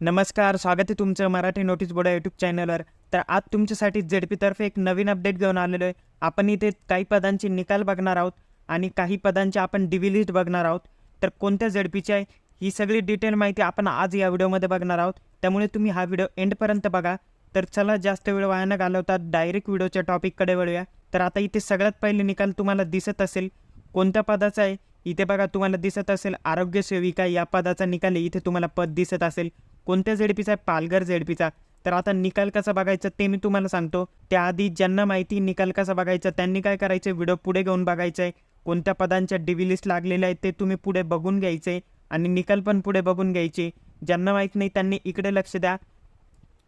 नमस्कार स्वागत आहे तुमचं मराठी नोटीस बोर्ड यूट्यूब चॅनलवर तर आज तुमच्यासाठी झेडपीतर्फे एक नवीन अपडेट घेऊन आलेलो आहे आपण इथे काही पदांचे निकाल बघणार आहोत आणि काही पदांचे आपण डिव्ही लिस्ट बघणार आहोत. तर कोणत्या झेडपीचे आहे ही सगळी डिटेल माहिती आपण आज या व्हिडिओमध्ये बघणार आहोत. त्यामुळे तुम्ही हा व्हिडिओ एंडपर्यंत बघा. तर चला जास्त वेळ वाया न घालवता डायरेक्ट व्हिडिओच्या टॉपिककडे वळूया. तर आता इथे सगळ्यात पहिले निकाल तुम्हाला दिसत असेल. कोणत्या पदाचा आहे इथे बघा तुम्हाला दिसत असेल आरोग्य सेविका या पदाचा निकाल इथे तुम्हाला पद दिसत असेल. कोणत्या झेडपीचा आहे? पालघर झेडपीचा तर आता निकाल कसा बघायचा ते मी तुम्हाला सांगतो. त्याआधी ज्यांना माहिती निकाल कसा बघायचा त्यांनी काय करायचं? व्हिडिओ पुढे घेऊन बघायचं. आहे कोणत्या पदांच्या डिव्ही लिस्ट लागलेल्या आहेत ते तुम्ही पुढे बघून घ्यायचे. आणि निकाल पण पुढे बघून घ्यायचे. ज्यांना माहीत नाही त्यांनी इकडे लक्ष द्या.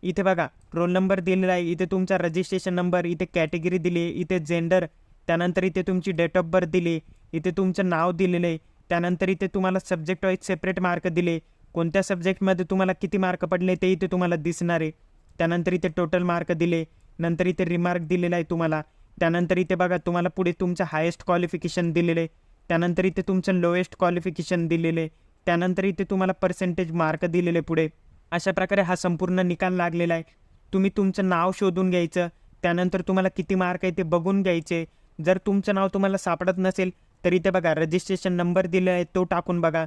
इथे बघा रोल नंबर दिलेला आहे. इथे तुमचा रजिस्ट्रेशन नंबर इथे कॅटेगरी दिली आहे. इथे जेंडर त्यानंतर इथे तुमची डेट ऑफ बर्थ दिली इथे तुमचं नाव दिलेलं आहे त्यानंतर इथे तुम्हाला सब्जेक्ट वाईज सेपरेट मार्क दिले. कोणत्या सब्जेक्टमध्ये तुम्हाला किती मार्क पडले ते इथे तुम्हाला दिसणार आहे. त्यानंतर इथे टोटल मार्क दिले नंतर इथे रिमार्क दिलेला आहे तुम्हाला. त्यानंतर इथे बघा तुम्हाला पुढे तुमचं हायेस्ट क्वालिफिकेशन दिलेलं आहे त्यानंतर इथे तुमचं लोएस्ट क्वालिफिकेशन दिलेलं आहे त्यानंतर इथे तुम्हाला पर्सेंटेज मार्क दिलेले पुढे. अशा प्रकारे हा संपूर्ण निकाल लागलेला आहे. तुम्ही तुमचं नाव शोधून घ्यायचं त्यानंतर तुम्हाला किती मार्क आहे ते बघून घ्यायचे जर तुमचं नाव तुम्हाला सापडत नसेल तर इथे बघा रजिस्ट्रेशन नंबर दिलेला आहे तो टाकून बघा.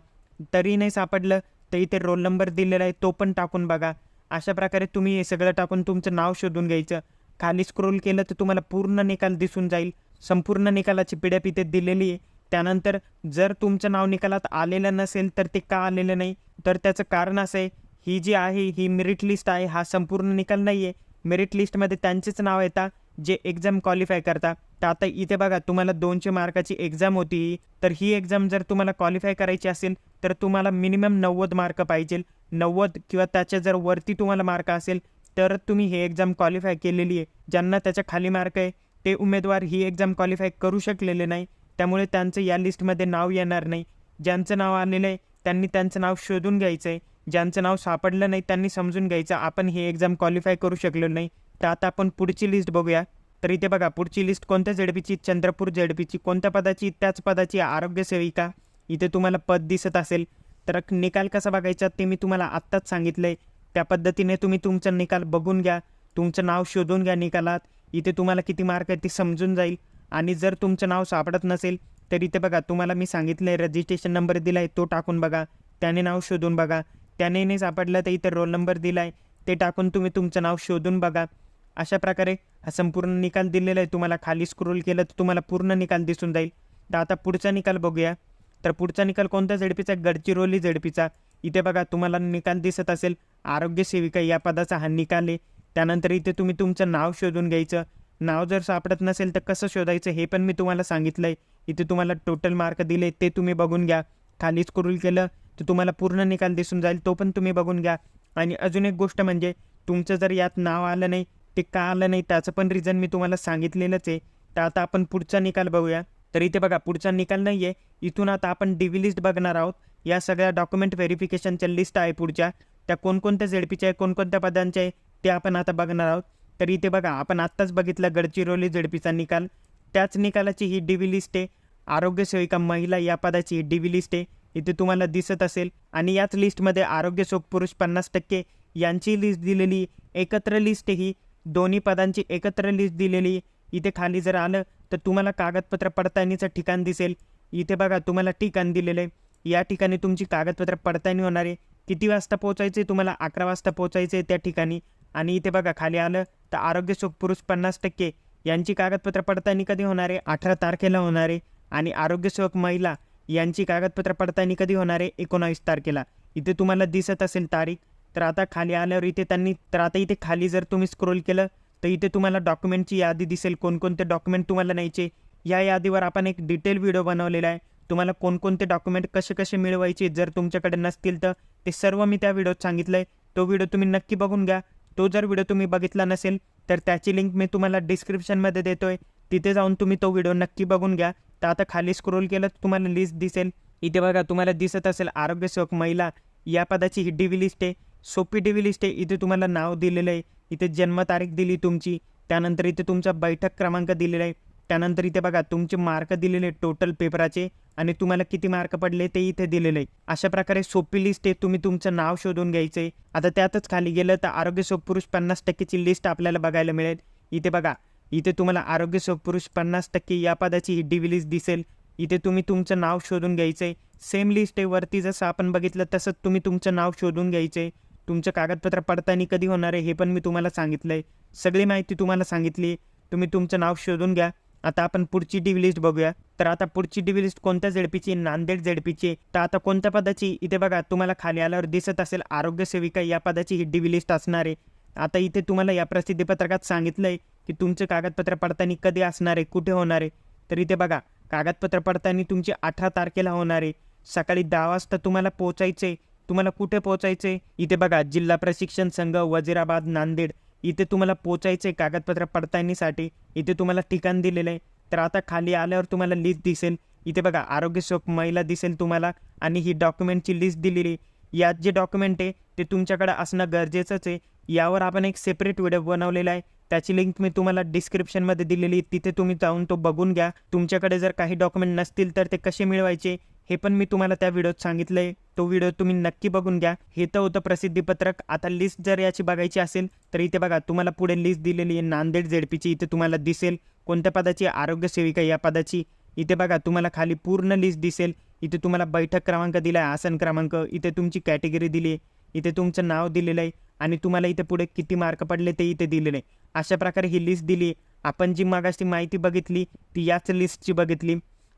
तरी नाही सापडलं तर इथे रोल नंबर दिलेला आहे तो पण टाकून बघा. अशा प्रकारे तुम्ही हे सगळं टाकून तुमचं नाव शोधून घ्यायचं. खाली स्क्रोल केलं तर तुम्हाला पूर्ण निकाल दिसून जाईल. संपूर्ण निकालाची पी इथे दिलेली आहे. त्यानंतर जर तुमचं नाव निकालात आलेलं नसेल तर ते का आलेलं नाही? तर त्याचं कारण असं आहे ही जी आहे ही मेरिट लिस्ट आहे हा संपूर्ण निकाल नाही आहे मेरिट लिस्टमध्ये त्यांचेच नाव येतात जे एक्झाम क्वालिफाय करता. तर आता इथे बघा तुम्हाला दोनशे मार्काची एक्झाम होती. तर ही एक्झाम जर तुम्हाला क्वालिफाय करायची असेल तर तुम्हाला मिनिमम नव्वद मार्क पाहिजे. नव्वद किंवा त्याच्या जर वरती तुम्हाला मार्क असेल तर तुम्ही हे एक्झाम क्वालिफाय केलेली आहे. ज्यांना त्याच्याखाली मार्क आहे ते उमेदवार ही एक्झाम क्वालिफाय करू शकलेले नाही. त्यामुळे त्यांचं या लिस्टमध्ये नाव येणार नाही. ज्यांचं नाव आलेलं आहे त्यांनी त्यांचं नाव शोधून घ्यायचं आहे ज्यांचं नाव सापडलं नाही त्यांनी समजून घ्यायचं. आपण ही एक्झाम क्वालिफाय करू शकलो नाही. तर आता आपण पुढची लिस्ट बघूया. तर इथे बघा पुढची लिस्ट कोणत्या झेडपीची चंद्रपूर झेडपीची कोणत्या पदाची त्याच पदाची आरोग्य सेविका इथे तुम्हाला पद दिसत असेल. तर निकाल कसा बघायचा ते मी तुम्हाला आत्ताच सांगितलं आहे त्या पद्धतीने तुम्ही तुमचा निकाल बघून घ्या तुमचं नाव शोधून घ्या निकालात. इथे तुम्हाला किती मार्क आहेत ते समजून जाईल. आणि जर तुमचं नाव सापडत नसेल तर इथे बघा तुम्हाला मी सांगितलं आहे रजिस्ट्रेशन नंबर दिला आहे तो टाकून बघा. त्याने नाव शोधून बघा. त्याने नाही सापडलं तर इथे रोल नंबर दिला आहे ते टाकून तुम्ही तुमचं नाव शोधून बघा. अशा प्रकारे हा संपूर्ण निकाल दिलेला आहे. तुम्हाला खाली स्क्रोल केलं तर तुम्हाला पूर्ण निकाल दिसून जाईल. तर आता पुढचा निकाल बघूया. तर पुढचा निकाल कोणत्या झडपीचा गडचिरोली झडपीचा. इथे बघा तुम्हाला निकाल दिसत असेल. आरोग्य सेविका या पदाचा हा निकाल आहे. त्यानंतर इथे तुम्ही तुमचं नाव शोधून घ्यायचं. नाव जर सापडत नसेल तर कसं शोधायचं हे पण मी तुम्हाला सांगितलं आहे इथे तुम्हाला टोटल मार्क दिले ते तुम्ही बघून घ्या. खाली स्क्रोल केलं तर तुम्हाला पूर्ण निकाल दिसून जाईल तो पण तुम्ही बघून घ्या. आणि अजून एक गोष्ट म्हणजे तुमचं जर यात नाव आलं नाही ते का आलं नाही त्याचं पण रिझन मी तुम्हाला सांगितलेलंच आहे. तर आता आपण पुढचा निकाल बघूया. तर इथे बघा पुढचा निकाल नाही आहे इथून आता आपण डीव्ही लिस्ट बघणार आहोत. या सगळ्या डॉक्युमेंट व्हेरिफिकेशनच्या लिस्ट आहे पुढच्या. त्या कोणकोणत्या झेडपीच्या आहे कोणकोणत्या पदांच्या आहे ते आपण आता बघणार आहोत. तर इथे बघा आपण आत्ताच बघितलं गडचिरोली झेडपीचा निकाल. त्याच निकालाची ही डीव्ही लिस्ट आहे. आरोग्य सेविका महिला या पदाची ही डीव्ही लिस्ट आहे. इथे तुम्हाला दिसत असेल. आणि याच लिस्टमध्ये आरोग्य सोख पुरुष पन्नास टक्के यांची लिस्ट दिलेली एकत्र लिस्ट ही. दोन्ही पदांची एकत्र लिस्ट दिलेली. इथे खाली जर आलं तर तुम्हाला कागदपत्र पडताळणीचं ठिकाण दिसेल. इथे बघा तुम्हाला ठिकाण दिलेलं आहे. या ठिकाणी तुमची कागदपत्र पडताळणी होणार आहे. किती वाजता पोचायचे तुम्हाला अकरा वाजता पोहोचायचे आहे त्या ठिकाणी. आणि इथे बघा खाली आलं तर आरोग्य सुखपुरुष पन्नास टक्के. यांची कागदपत्र पडताळणी कधी होणार आहे? अठरा तारखेला होणार आहे. आणि आरोग्य सेवक महिला यांची कागदपत्र पडताळणी कधी होणार आहे? एकोणावीस तारखेला. इथे तुम्हाला दिसत असेल तारीख. तर आता खाली आल्यावर इथे त्यांनी तर आता इथे खाली जर तुम्ही स्क्रोल केलं तर इथे तुम्हाला डॉक्युमेंटची यादी दिसेल. कोणकोणते डॉक्युमेंट तुम्हाला न्यायचे? या यादीवर आपण एक डिटेल व्हिडिओ बनवलेला आहे. तुम्हाला कोणकोणते डॉक्युमेंट कसे कसे मिळवायचे जर तुमच्याकडे नसतील तर ते सर्व मी त्या व्हिडिओत सांगितलं आहे तो व्हिडिओ तुम्ही नक्की बघून घ्या. तो जर व्हिडिओ तुम्ही बघितला नसेल तर त्याची लिंक मी तुम्हाला डिस्क्रिप्शनमध्ये देतो आहे तिथे जाऊन तुम्ही तो व्हिडिओ नक्की बघून घ्या. तर आता खाली स्क्रोल केलं तर तुम्हाला लिस्ट दिसेल. इथे बघा तुम्हाला दिसत असेल आरोग्यसेवक महिला. या पदाची ही डी लिस्ट आहे. सोपी टी व्ही लिस्ट आहे. इथे तुम्हाला नाव दिलेलं आहे. इथे जन्मतारीख दिली तुमची. त्यानंतर इथे तुमचा बैठक क्रमांक दिलेला आहे. त्यानंतर इथे बघा तुमचे मार्क दिलेले टोटल पेपराचे आणि तुम्हाला किती मार्क पडले ते इथे दिलेले आहे. अशा प्रकारे सोपी लिस्ट आहे. तुम्ही तुमचं नाव शोधून घ्यायचं आहे आता त्यातच खाली गेलं तर आरोग्य सोपपुरुष पन्नास टक्केची लिस्ट आपल्याला बघायला मिळेल. इथे बघा इथे तुम्हाला आरोग्य सोपपुरुष पन्नास टक्के या पदाची ही डी लिस्ट दिसेल. इथे तुम्ही तुमचं नाव शोधून घ्यायचं आहे सेम लिस्ट आहे. वरती जसं आपण बघितलं तसंच तुम्ही तुमचं नाव शोधून घ्यायचं आहे तुमचं कागदपत्र पडताना कधी होणार आहे हे पण मी तुम्हाला सांगितलं आहे सगळी माहिती तुम्हाला सांगितली आहे. तुम्ही तुमचं नाव शोधून घ्या. आता आपण पुढची डी लिस्ट बघूया. तर आता पुढची डी लिस्ट कोणत्या झेडपीची नांदेड झेडपीची? तर आता कोणत्या पदाची? इथे बघा तुम्हाला खाली आल्यावर दिसत असेल आरोग्य सेविका या पदाची ही डी लिस्ट असणार आहे. आता इथे तुम्हाला या प्रसिद्धीपत्रकात सांगितलं आहे की तुमचं कागदपत्र पडताना कधी असणार आहे कुठे होणार आहे? तर इथे बघा कागदपत्र पडताना तुमची अठरा तारखेला होणार आहे. सकाळी दहा वाजता तुम्हाला पोचायचे आहे तुम्हाला कुठे पोहोचायचं? आहे इथे बघा जिल्हा प्रशिक्षण संघ वजिराबाद नांदेड. इथे तुम्हाला पोचायचं आहे कागदपत्र पडताळणीसाठी. इथे तुम्हाला ठिकाण दिलेलं आहे. तर आता खाली आल्यावर तुम्हाला लिस्ट दिसेल. इथे बघा आरोग्य सोप महिला दिसेल तुम्हाला आणि ही डॉक्युमेंटची लिस्ट दिलेली यात जे डॉक्युमेंट आहे ते तुमच्याकडे असणं गरजेचंच आहे. यावर आपण एक सेपरेट व्हिडिओ बनवलेला आहे. त्याची लिंक मी तुम्हाला डिस्क्रिप्शनमध्ये दिलेली तिथे तुम्ही जाऊन तो बघून घ्या. तुमच्याकडे जर काही डॉक्युमेंट नसतील तर ते कसे मिळवायचे? हे पण मी तुम्हाला त्या व्हिडिओत सांगितलं आहे तो व्हिडिओ तुम्ही नक्की बघून घ्या. हे तर होतं प्रसिद्धीपत्रक आता लिस्ट जर याची बघायची असेल तर इथे बघा तुम्हाला पुढे लिस्ट दिलेली आहे. नांदेड झेडपीची इथे तुम्हाला दिसेल. कोणत्या पदाची? आरोग्य सेविका या पदाची. इथे बघा तुम्हाला खाली पूर्ण लिस्ट दिसेल. इथे तुम्हाला बैठक क्रमांक दिला आहे आसन क्रमांक. इथे तुमची कॅटेगरी दिली आहे इथे तुमचं नाव दिलेलं आहे आणि तुम्हाला इथे पुढे किती मार्क पडले ते इथे दिलेले आहे अशा प्रकारे ही लिस्ट दिली आपण जी मागाशी माहिती बघितली ती याच लिस्टची बघितली.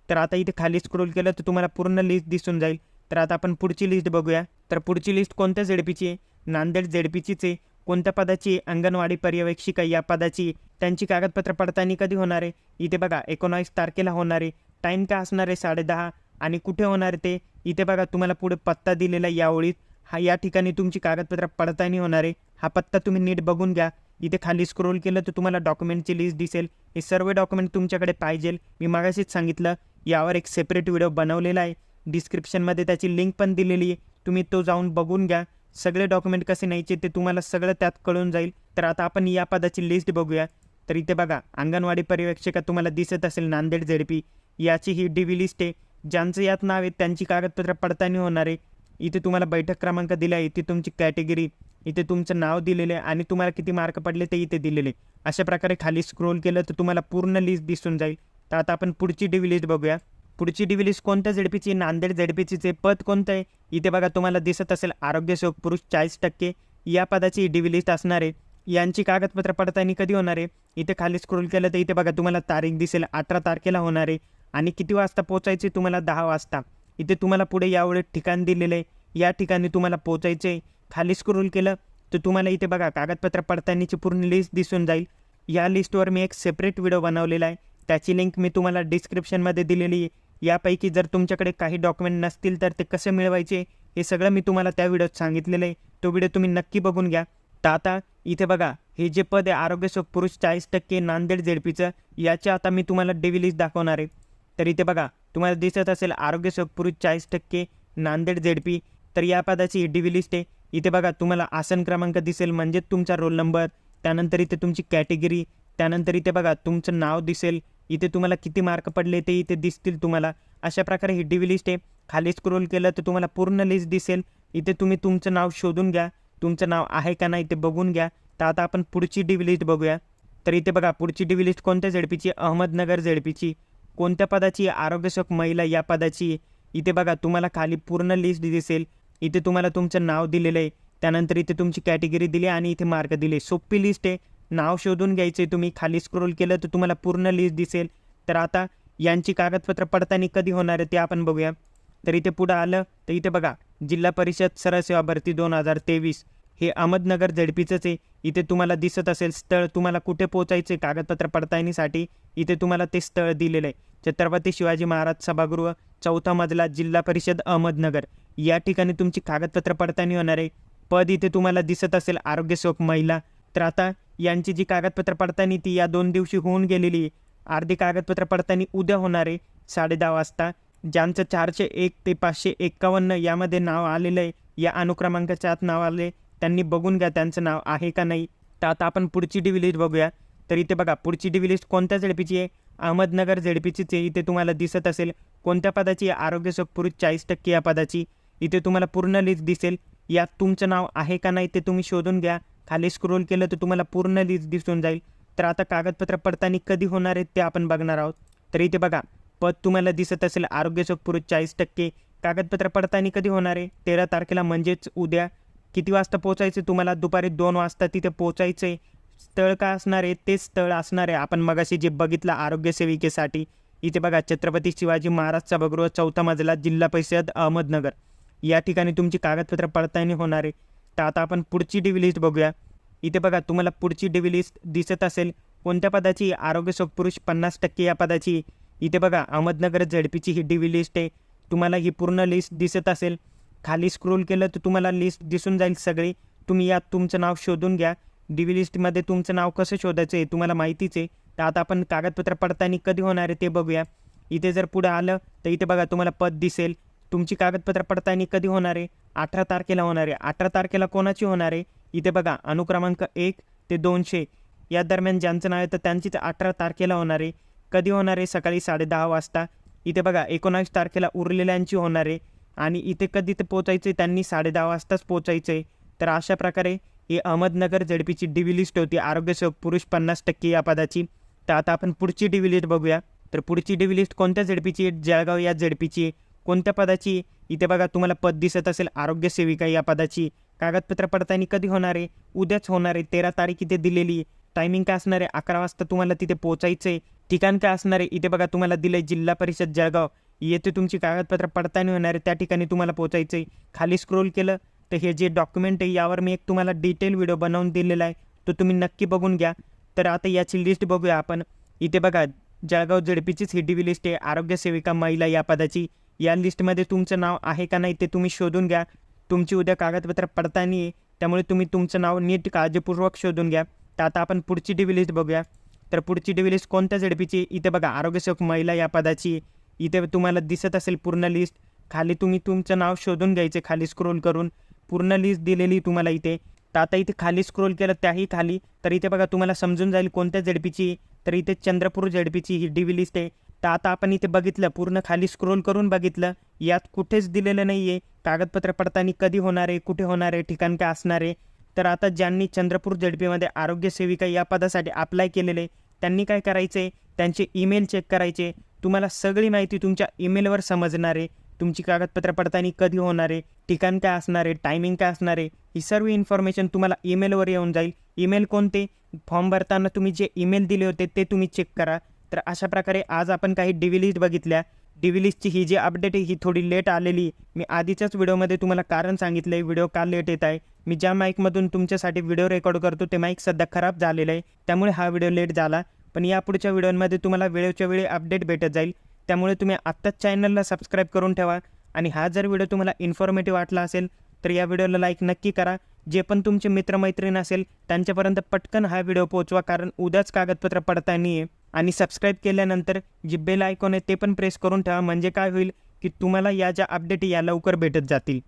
तर आता इथे खाली स्क्रोल केलं तर तुम्हाला पूर्ण लिस्ट दिसून जाईल. तर आता आपण पुढची लिस्ट बघूया. तर पुढची लिस्ट कोणत्या झेडपीची आहे? नांदेड झेडपीचीच आहे. कोणत्या पदाची अंगणवाडी पर्यवेक्षिका या पदाची त्यांची कागदपत्र पडताळणी कधी होणार आहे? इथे बघा एकोणावीस तारखेला होणार आहे. टाईम काय असणार आहे? साडेदहा. आणि कुठे होणार आहे ते? इथे बघा तुम्हाला पुढे पत्ता दिलेला या ओळीत. हा या ठिकाणी तुमची कागदपत्र पडताळणी होणार आहे. हा पत्ता तुम्ही नीट बघून घ्या. इथे खाली स्क्रोल केलं तर तुम्हाला डॉक्युमेंटची लिस्ट दिसेल. हे सर्व डॉक्युमेंट तुमच्याकडे पाहिजे मी मागाशीच सांगितलं यावर एक सेपरेट व्हिडिओ बनवलेला आहे. डिस्क्रिप्शनमध्ये त्याची लिंक पण दिलेली आहे. तुम्ही तो जाऊन बघून घ्या. सगळे डॉक्युमेंट कसे न्यायचे ते तुम्हाला सगळं त्यात कळून जाईल. तर आता आपण या पदाची लिस्ट बघूया. तर इथे बघा अंगणवाडी पर्यवेक्षिका तुम्हाला दिसत असेल नांदेड झेडपी. याची ही डी व्ही लिस्ट आहे. ज्यांचं यात नाव आहे त्यांची कागदपत्र पडताळणी होणार आहे. इथे तुम्हाला बैठक क्रमांक दिला आहे. इथे तुमची कॅटेगरी इथे तुमचं नाव दिलेलं आहे आणि तुम्हाला किती मार्क पडले ते इथे दिलेले अशा प्रकारे खाली स्क्रोल केलं तर तुम्हाला पूर्ण लिस्ट दिसून जाईल. तर आता आपण पुढची डिव्हिलीज लिस्ट बघूया. पुढची डिव्हिलीज लिस्ट कोणत्या झेडपीची? नांदेड झेडपीचीचे पद कोणतं आहे इथे बघा तुम्हाला दिसत असेल आरोग्य सेवक पुरुष चाळीस टक्के. या पदाची डी लिस्ट असणार. आहे यांची कागदपत्र पडताळणी कधी होणार आहे? इथे खाली स्क्रोल केलं तर इथे बघा तुम्हाला तारीख दिसेल अठरा तारखेला होणार आहे. आणि किती वाजता पोचायचे तुम्हाला दहा वाजता. इथे तुम्हाला पुढे यावेळी ठिकाण दिलेलं आहे. या ठिकाणी तुम्हाला पोचायचे आहे. खाली स्क्रोल केलं तर तुम्हाला इथे बघा कागदपत्र पडताळणीची पूर्ण लिस्ट दिसून जाईल. या लिस्टवर मी एक सेपरेट व्हिडिओ बनवलेला आहे. त्याची लिंक मी तुम्हाला डिस्क्रिप्शनमध्ये दिलेली आहे. यापैकी जर तुमच्याकडे काही डॉक्युमेंट नसतील तर ते कसे मिळवायचे हे सगळं मी तुम्हाला त्या व्हिडिओत सांगितलेलं आहे. तो व्हिडिओ तुम्ही नक्की बघून घ्या. तर आता इथे बघा हे जे पद आहे आरोग्य सेवक पुरुष चाळीस टक्के नांदेड झेडपीचं याचे आता मी तुम्हाला डेवी लिस्ट दाखवणार आहे. तर इथे बघा तुम्हाला दिसत असेल आरोग्य सेवक पुरुष चाळीस टक्के नांदेड झेडपी. तर या पदाची ही डेवी लिस्ट आहे. इथे बघा तुम्हाला आसन क्रमांक दिसेल म्हणजेच तुमचा रोल नंबर त्यानंतर इथे तुमची कॅटेगरी त्यानंतर इथे बघा तुमचं नाव दिसेल इथे तुम्हाला किती मार्क पडले ते इथे दिसतील तुम्हाला. अशा प्रकारे ही डी व्ही लिस्ट आहे. खाली स्क्रोल केलं तर तुम्हाला पूर्ण लिस्ट दिसेल. इथे तुम्ही तुमचं नाव शोधून घ्या. तुमचं नाव आहे का नाही ते बघून घ्या. तर आता आपण पुढची डी व्ही लिस्ट बघूया. तर इथे बघा पुढची डी व्ही लिस्ट कोणत्या झेडपीची? अहमदनगर झेडपीची. कोणत्या पदाची? आरोग्य महिला या पदाची. इथे बघा तुम्हाला खाली पूर्ण लिस्ट दिसेल. इथे तुम्हाला तुमचं नाव दिलेलं आहे. त्यानंतर इथे तुमची कॅटेगरी दिली आणि इथे मार्क दिले सोपी लिस्ट आहे. नाव शोधून घ्यायचे तुम्ही खाली स्क्रोल केलं तर तुम्हाला पूर्ण लिस्ट दिसेल. तर आता यांची कागदपत्र पडताना कधी होणार आहे ते आपण बघूया. तर इथे पुढं आलं तर इथे बघा जिल्हा परिषद सरसेवा भरती दोन हजार तेवीस. हे अहमदनगर झडपीचंच आहे. इथे तुम्हाला दिसत असेल स्थळ तुम्हाला कुठे पोचायचे कागदपत्र पडताळणीसाठी इथे तुम्हाला ते स्थळ दिलेलं आहे. छत्रपती शिवाजी महाराज सभागृह चौथा मजला जिल्हा परिषद अहमदनगर. या ठिकाणी तुमची कागदपत्र पडताळणी होणार आहे. पद इथे तुम्हाला दिसत असेल आरोग्यसेवक महिला. तर आता यांची जी कागदपत्र पडताळणी ती या दोन दिवशी होऊन गेलेली. अर्धी कागदपत्र पडताळणी उद्या होणार आहे साडे दहा वाजता. ज्यांचं चारशे एक ते पाचशे एक्कावन्न यामध्ये नाव आलेलं आहे या अनुक्रमांकाच्या आत नाव आले त्यांनी बघून घ्या त्यांचं नाव आहे का नाही. तर आता आपण पुढची डी लिस्ट बघूया. तर इथे बघा पुढची डी लिस्ट कोणत्या झेडपीची आहे? अहमदनगर झेडपीचीच आहे इथे तुम्हाला दिसत असेल. कोणत्या पदाची आहे? आरोग्य सेवक चाळीस टक्के या पदाची. इथे तुम्हाला पूर्ण लिस्ट दिसेल. यात तुमचं नाव आहे का नाही ते तुम्ही शोधून घ्या. खाली स्क्रोल केलं तर तुम्हाला पूर्ण लिस्ट दिसून जाईल. तर आता कागदपत्र पडताळणी कधी होणार आहेत ते आपण बघणार आहोत. तर इथे बघा पद तुम्हाला दिसत असेल आरोग्य सोखपूर चाळीस टक्के. कागदपत्र पडताळणी कधी होणार आहे? तेरा तारखेला म्हणजेच उद्या. किती वाजता पोचायचं तुम्हाला? दुपारी दोन वाजता तिथे पोचायचं आहे. स्थळ का असणार आहे? तेच स्थळ असणार आहे. आपण मगाशी जे बघितलं आरोग्य सेविकेसाठी इथे बघा छत्रपती शिवाजी महाराज सभागृह चौथा मजला जिल्हा परिषद अहमदनगर. या ठिकाणी तुमची कागदपत्र पडताळणी होणार आहे. तर आता आपण पुढची डिव्ही लिस्ट बघूया. इथे बघा तुम्हाला पुढची डिव्ही लिस्ट दिसत असेल. कोणत्या पदाची? आरोग्य सेवक पन्नास टक्के या पदाची. इथे बघा अहमदनगर झडपीची ही डिव्ही लिस्ट आहे. तुम्हाला ही पूर्ण लिस्ट दिसत असेल. खाली स्क्रोल केलं तर तुम्हाला लिस्ट दिसून जाईल सगळी. तुम्ही यात तुमचं नाव शोधून घ्या. डिव्ही लिस्टमध्ये तुमचं नाव कसं शोधायचं आहे तुम्हाला माहितीच आहे. तर आता आपण कागदपत्र पडताळणी कधी होणार आहे ते बघूया. इथे जर पुढं आलं तर इथे बघा तुम्हाला पद दिसेल. तुमची कागदपत्र पडताळणी कधी होणार आहे? अठरा तारखेला होणार आहे. अठरा तारखेला कोणाची होणार आहे? इथे बघा अनुक्रमांक एक ते दोनशे. या दरम्यान ज्यांचं नाव आहे तर त्यांची तर अठरा तारखेला होणार आहे. कधी होणार आहे? सकाळी साडेदहा वाजता. इथे बघा एकोणावीस तारखेला उरलेल्यांची होणार आहे. आणि इथे कधी ते पोचायचं आहे? त्यांनी साडेदहा वाजताच पोचायचं आहे तर अशा प्रकारे ही अहमदनगर झडपीची डिव्ही लिस्ट होती. आरोग्यसेवक पुरुष पन्नास टक्के या पदाची. तर आता आपण पुढची डिव्ही लिस्ट बघूया. तर पुढची डिव्ही लिस्ट कोणत्या झडपीची आहे? जळगाव या झडपीची आहे. कोणत्या पदाची? इथे बघा तुम्हाला पद दिसत असेल आरोग्य सेविका या पदाची. कागदपत्र पडताळणी कधी होणार आहे? उद्याच होणार आहे. तेरा तारीख इथे दिलेली टायमिंग काय असणार आहे? अकरा वाजता तुम्हाला तिथे पोचायचं आहे ठिकाण काय असणार आहे? इथे बघा तुम्हाला दिलं आहे जिल्हा परिषद जळगाव. येथे तुमची कागदपत्र पडताळणी होणार आहे. त्या ठिकाणी तुम्हाला पोचायचं आहे खाली स्क्रोल केलं तर हे जे डॉक्युमेंट आहे यावर मी एक तुम्हाला डिटेल व्हिडिओ बनवून दिलेला आहे. तो तुम्ही नक्की बघून घ्या. तर आता याची लिस्ट बघूया आपण. इथे बघा जळगाव झडपीचीच ही डी लिस्ट आहे. आरोग्य सेविका महिला या पदाची. या लिस्टमध्ये तुमचं नाव आहे का नाही ते तुम्ही शोधून घ्या. तुमची उद्या कागदपत्र पडताळणी आहे त्यामुळे तुम्ही तुमचं नाव नीट काळजीपूर्वक शोधून घ्या. तर आता आपण पुढची डी लिस्ट बघूया. तर पुढची डी लिस्ट कोणत्या झडपीची इथे बघा आरोग्यसेवक महिला या पदाची इथे तुम्हाला दिसत असेल पूर्ण लिस्ट. खाली तुम्ही तुमचं नाव शोधून घ्यायचे खाली स्क्रोल करून. पूर्ण लिस्ट दिलेली तुम्हाला इथे. तर आता इथे खाली स्क्रोल केलं त्याही खाली. तर इथे बघा तुम्हाला समजून जाईल कोणत्या झडपीची तर इथे चंद्रपूर झडपीची ही डी लिस्ट आहे. तर आता आपण इथे बघितलं पूर्ण खाली स्क्रोल करून बघितलं. यात कुठेच दिलेलं नाही आहे कागदपत्र पडताळणी कधी होणार आहे कुठे होणार आहे ठिकाण काय असणार आहे. तर आता ज्यांनी चंद्रपूर झडपीमध्ये आरोग्य सेविका या पदासाठी अप्लाय केलेले आहे, त्यांनी काय करायचं आहे त्यांचे ईमेल चेक करायचे. तुम्हाला सगळी माहिती तुमच्या ईमेलवर समजणार आहे. तुमची कागदपत्र पडताळणी कधी होणार आहे ठिकाण काय असणार आहे टायमिंग काय असणार आहे ही सर्व इन्फॉर्मेशन तुम्हाला ईमेलवर येऊन जाईल. ईमेल कोणते? फॉर्म भरताना तुम्ही जे ईमेल दिले होते ते तुम्ही चेक करा. तर अशा प्रकारे आज आपण काही डिव्ही बघितल्या. डिव्ही ही जी अपडेट आहे ही थोडी लेट आलेली. मी आधीच्याच व्हिडिओमध्ये तुम्हाला कारण सांगितलं आहे व्हिडिओ का लेट येत आहे. मी ज्या माईकमधून तुमच्यासाठी व्हिडिओ रेकॉर्ड करतो ते माईक सध्या खराब झालेलं आहे. त्यामुळे हा व्हिडिओ लेट झाला. पण या पुढच्या व्हिडिओमध्ये तुम्हाला वेळेच्या वेळी अपडेट भेटत जाईल. त्यामुळे तुम्ही आत्ताच चॅनलला सबस्क्राईब करून ठेवा. आणि हा जर व्हिडिओ तुम्हाला इन्फॉर्मेटिव्ह वाटला असेल तर या व्हिडिओला लाईक नक्की करा. जे पण तुमचे मित्रमैत्रीण असेल त्यांच्यापर्यंत पटकन हा व्हिडिओ पोहोचवा. कारण उद्याच कागदपत्र पडताळणी आहे. आणि सबस्क्राईब केल्यानंतर जे बेल आयकॉन आहे ते पण प्रेस करून ठेवा. म्हणजे काय होईल की तुम्हाला या ज्या अपडेट या लवकर भेटत जातील.